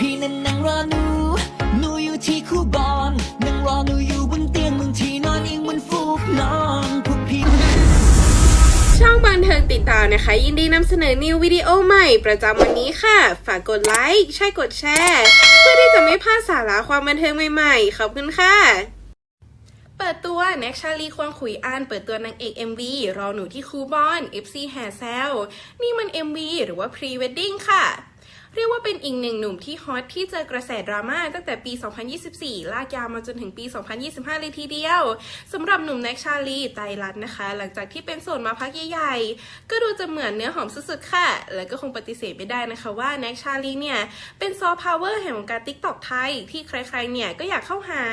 พี่นั้นนั่งรอหนูหนูอยู่ที่คูบอนนั่งรอหนูอยู่บนเตียงมึงที่นอนเองบนฟูกนอนพวกพี่ ช่องบันเทิงติดตามนะคะ ยินดีนำเสนอนิววิดีโอใหม่ประจำวันนี้ค่ะ ฝากกดไลค์ใช่กดแชร์เพื่อที่จะไม่พลาดสาระความบันเทิงใหม่ๆขอบคุณค่ะ เปิดตัวแน็กชาลีควงขุยอันเปิดตัวนางเอก MV รอหนูที่คูบอน FC แห่แซวนี่มัน MV หรือว่า Pre Wedding ค่ะ เรียกว่าเป็นอีกหนึ่งหนุ่มที่ฮอตที่เจอกระแสดราม่าตั้งแต่ปี 2024 ลากยาวมาจนถึงปี 2025 เลยทีเดียวสำหรับหนุ่มแน็กชาลีไตรรัตนนะคะ หลังจากที่เป็นโสดมาพักใหญ่ๆ ก็ดูจะเหมือนเนื้อหอมสุดๆ ค่ะ แล้วก็คงปฏิเสธไม่ได้นะคะว่าแน็กชาลีเนี่ยเป็นซอฟต์พาวเวอร์แห่งวงการติ๊กต็อกไทยที่ใครๆ เนี่ยก็อยากเข้าหา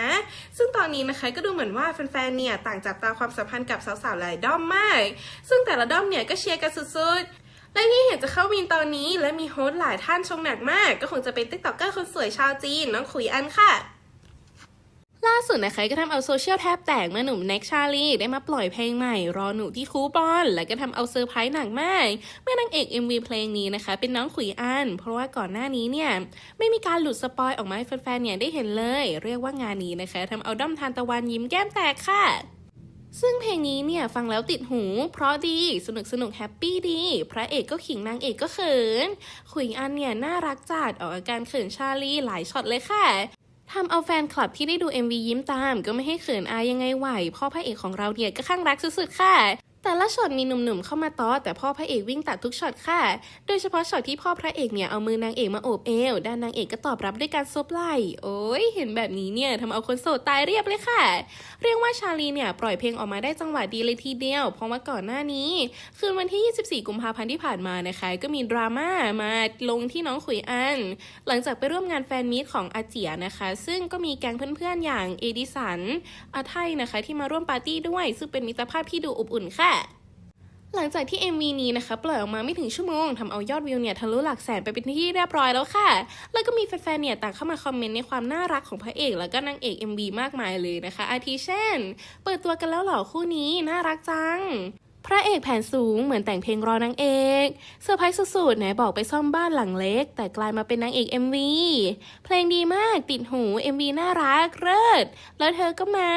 ซึ่งตอนนี้นะคะก็ดูเหมือนว่าแฟนๆ เนี่ยต่างจับตาความสัมพันธ์กับสาวๆ หลายด้อมมาก ซึ่งแต่ละด้อมเนี่ยก็เชียร์กันสุดๆ และที่เห็นจะเข้าวินตอนนี้และมีโฮสต์หลายท่านชงหนักมาก ก็คงจะเป็นติ๊กต็อกเกอร์คนสวยชาวจีนน้องขุยอันค่ะ ล่าสุดนะคะก็ทำเอาโซเชียลแทบแตกเมื่อหนุ่มแน็กชาลีได้มาปล่อยเพลงใหม่ รอหนูที่คูปอน และก็ทำเอาเซอร์ไพรส์หนักมาก เมื่อนางเอก MV เพลงนี้นะคะ เป็นน้องขุยอัน เพราะว่าก่อนหน้านี้เนี่ยไม่มีการหลุดสปอยออกมาให้แฟนๆเนี่ยได้เห็นเลย เรียกว่างานนี้นะคะทำเอาด้อมทานตะวันยิ้มแก้มแตกค่ะ ซึ่งเพลงนี้เนี่ยฟังแล้วติดหู เพราะดีสนุกสนุกแฮปปี้ดี พระเอกก็ขิงนางเอกก็เขินขุยอันเนี่ยน่ารักจัดออกอาการเขินชาลีหลายช็อตเลยค่ะทำเอาแฟนคลับที่ได้ดู MV ยิ้มตาม ก็ไม่ให้เขินอายยังไงไหว เพ่อพระเอกของเราเนี่ยก็ข้างรักสุดๆค่ะ แต่ละช็อตมีหนุ่มๆเข้ามาต้อแต่พ่อพระเอกวิ่งตัดทุกช็อตค่ะ โดยเฉพาะช็อตที่พ่อพระเอกเนี่ยเอามือนางเอกมาโอบเอว ด้านนางเอกก็ตอบรับด้วยการซบไหล่โอ้ยเห็นแบบนี้เนี่ยทำเอาคนโสดตายเรียบเลยค่ะ เรียกว่าชาลีเนี่ยปล่อยเพลงออกมาได้จังหวะดีเลยทีเดียว เพราะว่าก่อนหน้านี้ คืนวันที่ 24 กุมภาพันธ์ที่ผ่านมานะคะ ก็มีดราม่ามาลงที่น้องขุยอัน หลังจากไปร่วมงานแฟนมีตของอาเจียนะคะ ซึ่งก็มีแก๊งเพื่อนๆอย่างเอดิสันอาไทยนะคะ ที่มาร่วมปาร์ตี้ด้วย ซึ่งเป็นมิตรภาพที่ดูอบอุ่นค่ะ หลังจากที่ MV นี้นะคะปล่อยออกมาไม่ถึงชั่วโมงทำเอายอดวิวเนี่ยทะลุหลักแสนไปเป็นที่เรียบร้อยแล้วค่ะ แล้วก็มีแฟนๆเนี่ยต่างเข้ามาคอมเมนต์ในความน่ารักของพระเอก แล้วก็นางเอก MV มากมายเลยนะคะ อาทิเช่น เปิดตัวกันแล้วเหรอคู่นี้น่ารักจังพระเอกแผ่นสูงเหมือนแต่งเพลงรอนางเอกเซอร์ไพรส์สุดๆไหนบอกไปซ่อมบ้านหลังเล็ก แต่กลายมาเป็นนางเอก MV เพลงดีมากติดหู MV น่ารักเลิศแล้วเธอก็มา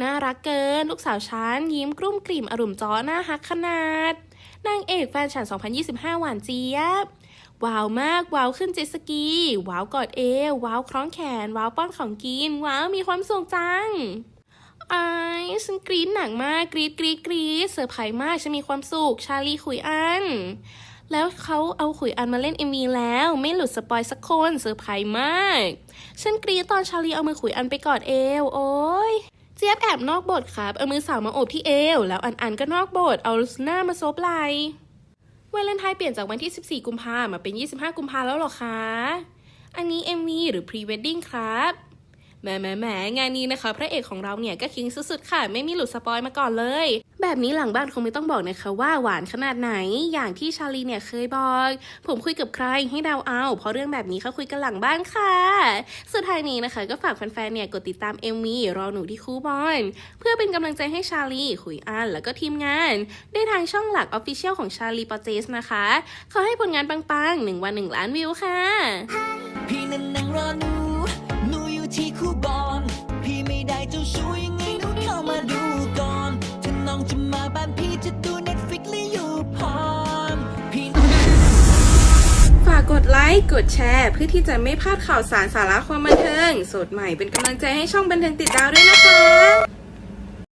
น่ารักเกิน ลูกสาวฉันยิ้มกลุ้มกลิ่มอารมณ์จ้อน่าฮักขนาด นางเอกแฟนฉัน 2025 หวานเจี๊ยบ ว้าวมาก ว้าวขึ้นเจ็ตสกี ว้าวกอดเอว ว้าวคล้องแขน ว้าวป้อนของกิน ว้าวมีความสุขจังไอ้ายฉันกรี๊ดหนักมากกรี๊ดกรี๊ดกรี๊ดเซอร์ไพรส์มากฉันมีความสุขชาลีขุยอัน แล้วเขาเอาขุยอันมาเล่น MV แล้วไม่หลุดสปอยสักคนเซอร์ไพรส์มาก ฉันกรี๊ดตอนชาลีเอามือขุยอันไปกอดเอว โอ้ยียบแอบนอกบทครับ เอามือสาวมาโอบที่เอว แล้วอันอันก็นอกบท เอาหน้ามาซบไหลวาเลนไทน์เปลี่ยนจากวันที่ 14 กุมภามาเป็น 25 กุมภาแล้วหรอคะ อันนี้ MV หรือ Pre Wedding ครับ แหมแหมแหมงานนี้นะคะ พระเอกของเราเนี่ยก็คิงสุดๆค่ะ ไม่มีหลุดสปอยมาก่อนเลย แบบนี้หลังบ้านคงไม่ต้องบอกนะคะว่าหวานขนาดไหน อย่างที่ชาลีเนี่ยเคยบอก ผมคุยกับใครให้เดาเอา เพราะเรื่องแบบนี้เขาคุยกันหลังบ้านค่ะ สุดท้ายนี้นะคะ ก็ฝากแฟนๆเนี่ยกดติดตาม MV รอหนูที่คูบอน เพื่อเป็นกำลังใจให้ชาลีขุยอันแล้วก็ทีมงานได้ทางช่องหลัก Official ของชาลีปอเจสนะคะขอให้ผลงานปังๆ1วัน1ล้านวิวค่ะพี่นั้นนั่งรอหนู ที่คู่บอลพี่ไม่ได้เจ้าชู้ยังไงหนูเข้ามาดูก่อนถ้าน้องจะมาบ้านพี่จะดู Netflix หรืออยู่พรพี่ ฝากกดไลค์ กดแชร์ เพื่อที่จะไม่พลาดข่าวสารสาระความบันเทิง สดใหม่เป็นกำลังใจให้ช่องบันเทิงติดดาวด้วยนะคะ